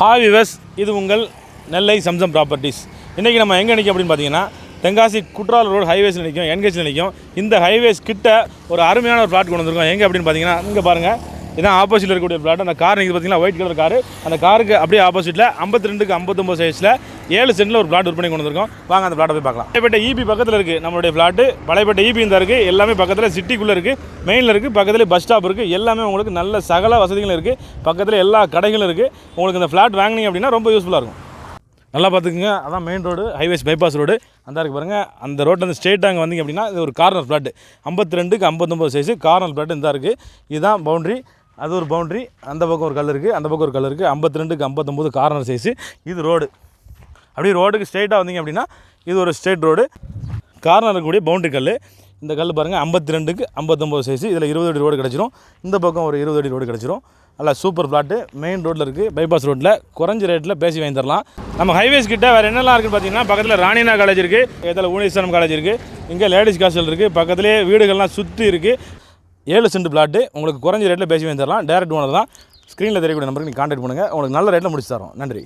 Hi விவஸ் இது உங்கள் நெல்லை chamcham properties இன்றைக்கி நம்ம எங்கே நிற்கும் அப்படின்னு பார்த்தீங்கன்னா தென்காசி குற்றால ரோடு ஹைவேஸில் நிற்கும் என்கேஜில் நிற்கும் இந்த ஹைவேஸ் கிட்ட ஒரு அருமையான ஒரு பிளாட் கொண்டு வந்திருக்கோம். எங்கே அப்படின்னு பார்த்தீங்கன்னா இங்கே பாருங்கள் இதான் ஆப்போசிட்டில் இருக்கக்கூடிய பிளாட் அந்த கார் நீங்கள் பார்த்தீங்கன்னா ஒயிட் கலர் கார் அந்த காருக்கு அப்படியே ஆப்போசிட்டில் ஐம்பத்தி ரெண்டுக்கு ஐம்பத்தொம்பது சைஸில் ஏழு சென்டில் ஒரு பிளாட் விற்பனை கொண்டு வந்திருக்கோம். வாங்க அந்த பிளாட்டை போய் பார்க்கலாம். பழையப்பேட்டை இபி பக்கத்தில் இருக்குது நம்மளுடைய பிளாட்டு பழையப்பேட்டை இபி இந்த இருக்குது எல்லாமே பக்கத்தில் சிட்டிக்குள்ளே இருக்குது மெயினில் இருக்குது பக்கத்தில் பஸ் ஸ்டாப் இருக்குது எல்லாமே உங்களுக்கு நல்ல சகல வசதிகளும் இருக்குது பக்கத்தில் எல்லா கடைகளும் இருக்குது உங்களுக்கு இந்த ஃப்ளாட் வாங்கினீங்க அப்படின்னா ரொம்ப யூஸ்ஃபுல்லாக இருக்கும். நல்லா பார்த்துக்குங்க. அதான் main road highways bypass road அந்த இருக்கு பாருங்கள் அந்த ரோட்டில் வந்து ஸ்ட்ரெயிட்டாக அங்கே வந்தீங்க அப்படின்னா இது ஒரு கார்னர் ஃப்ளாட்டு ஐம்பத்தி ரெண்டுக்கு ஐம்பத்தொம்பது சைஸு கார்னர் ஃப்ளாட்டு இந்த இருக்குது இதுதான் பவுண்ட்ரி அது ஒரு பவுண்ட்ரி அந்த பக்கம் ஒரு கல் இருக்குது அந்த பக்கம் ஒரு கல் இருக்குது ஐம்பத்தி ரெண்டுக்கு ஐம்பத்தொம்போது கார்னர் சைஸு இது ரோடு அப்படியே ரோடுக்கு ஸ்ட்ரெயிட்டாக வந்தீங்க அப்படின்னா இது ஒரு ஸ்ட்ரெயிட் ரோடு கார்னர் இருக்கக்கூடிய பவுண்ட்ரி கல். இந்த கல் பாருங்கள் ஐம்பத்தி ரெண்டுக்கு ஐம்பத்தொம்போது சைஸு இதில் இருபது அடி ரோடு கிடச்சிரும். இந்த பக்கம் ஒரு இருபது அடி ரோடு கிடச்சிரும். நல்லா சூப்பர் பிளாட்டு மெயின் ரோட்டில் இருக்குது பைபாஸ் ரோட்டில் குறைஞ்ச ரேட்டில் பேசி வாங்கி தரலாம். நம்ம ஹைவேஸ் கிட்ட வேறு என்னெல்லாம் இருக்குன்னு பார்த்தீங்கன்னா பக்கத்தில் ராணினா காலேஜ் இருக்குது இதில் ஊனேஸ்வரம் காலேஜ் இருக்குது இங்கே லேடிஸ் ஹாஸ்டல் இருக்குது பக்கத்துலேயே வீடுகள்லாம் சுற்றி இருக்குது ஏழு சென்ட் பிளாட்டு உங்களுக்கு குறைஞ்ச ரேட்டில் பேசி வந்துடலாம் டேரக்ட் ஓனர் தான். ஸ்க்ரீனில் தெரியக்கூடிய நம்பருக்கு நீங்கள் காண்டாக்ட் பண்ணுங்கள் உங்களுக்கு நல்ல ரேட்டில் முடிச்சு தரோம். நன்றி.